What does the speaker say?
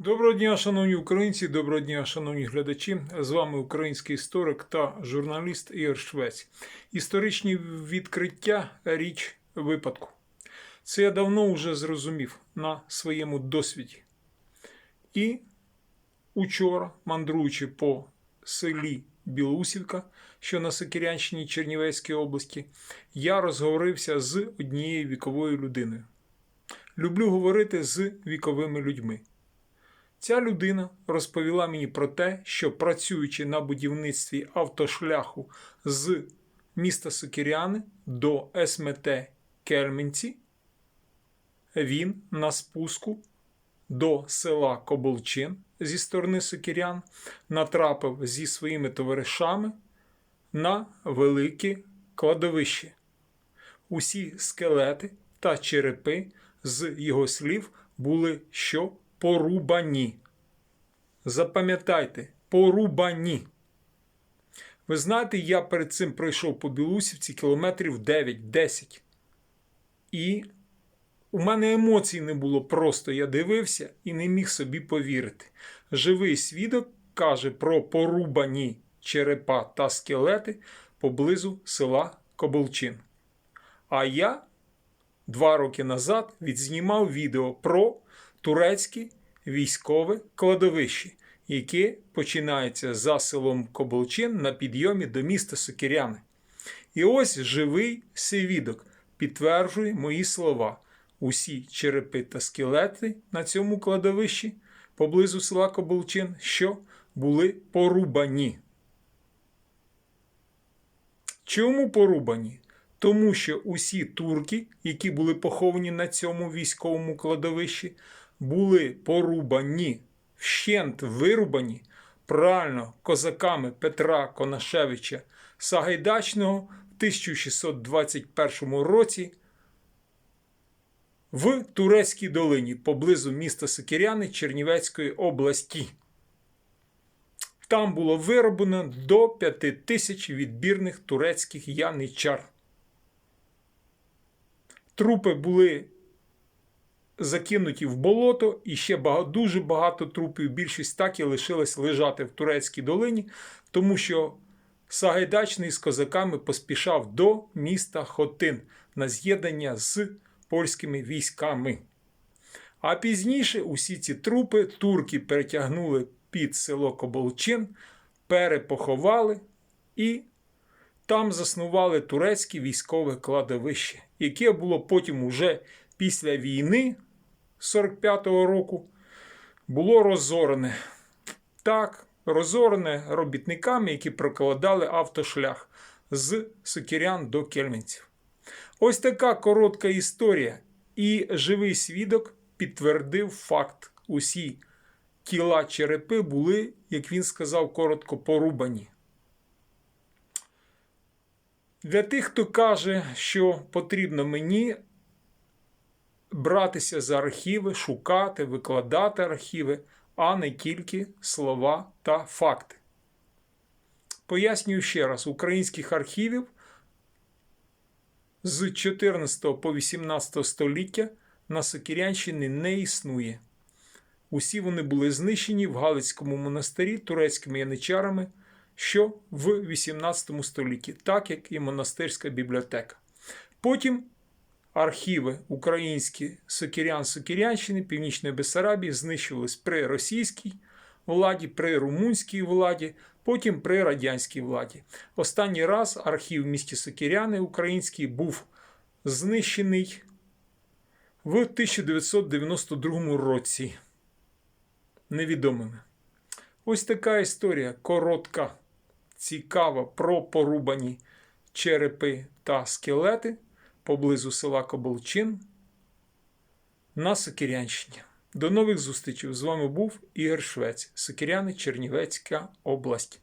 Доброго дня, шановні українці, доброго дня, шановні глядачі. З вами український історик та журналіст Ігор Швець. Історичні відкриття річ випадку. Це я давно вже зрозумів на своєму досвіді. І учора, мандруючи по селі Білусівка, що на Сокирянщині Чернівецької області, я розговорився з однією віковою людиною. Люблю говорити з віковими людьми. Ця людина розповіла мені про те, що працюючи на будівництві автошляху з міста Сокиряни до СМТ Кельменці, він на спуску до села Коболчин зі сторони Сокирян натрапив зі своїми товаришами на велике кладовище. Усі скелети та черепи з його слів були що порубані. Запам'ятайте, порубані. Ви знаєте, я перед цим пройшов по Білусівці кілометрів 9-10. І у мене емоцій не було просто. Я дивився і не міг собі повірити. Живий свідок каже про порубані черепа та скелети поблизу села Коболчин. А я два роки назад відзнімав відео про турецьке військове кладовище, яке починається за селом Коболчин на підйомі до міста Сокиряни. І ось живий свідок підтверджує мої слова. Усі черепи та скелети на цьому кладовищі поблизу села Коболчин, що були порубані. Чому порубані? Тому що усі турки, які були поховані на цьому військовому кладовищі, були порубані, вщент вирубані правильно козаками Петра Конашевича Сагайдачного в 1621 році в Турецькій долині поблизу міста Сокиряни Чернівецької області. Там було вироблено до 5 тисяч відбірних турецьких яничар. Трупи були закинуті в болото, і ще багато, дуже багато трупів, більшість так і лишилась лежати в турецькій долині, тому що Сагайдачний з козаками поспішав до міста Хотин на з'єднання з польськими військами. А пізніше усі ці трупи турки перетягнули під село Коболчин, перепоховали і там заснували турецьке військове кладовище, яке було потім уже після війни 45-го року було розорене. Так, розорене робітниками, які прокладали автошлях з Сокирян до Кельменців. Ось така коротка історія. І живий свідок підтвердив факт. Усі тіла черепи були, як він сказав, коротко порубані. Для тих, хто каже, що потрібно мені братися за архіви, шукати, викладати архіви, а не тільки слова та факти. Пояснюю ще раз: українських архівів з 14 по 18 століття на Сокирянщині не існує. Усі вони були знищені в Галицькому монастирі турецькими яничарами, що в 18 столітті, так як і монастирська бібліотека. Потім архіви українські Сокирян Сокирянщини, Північної Бессарабії знищувались при російській владі, при румунській владі, потім при радянській владі. Останній раз архів в місті Сокиряни український був знищений в 1992 році. Невідомими. Ось така історія коротка, цікава про порубані черепи та скелети поблизу села Коболчин на Сокирянщині. До нових зустрічей! З вами був Ігор Швець, Сокиряни, Чернівецька область.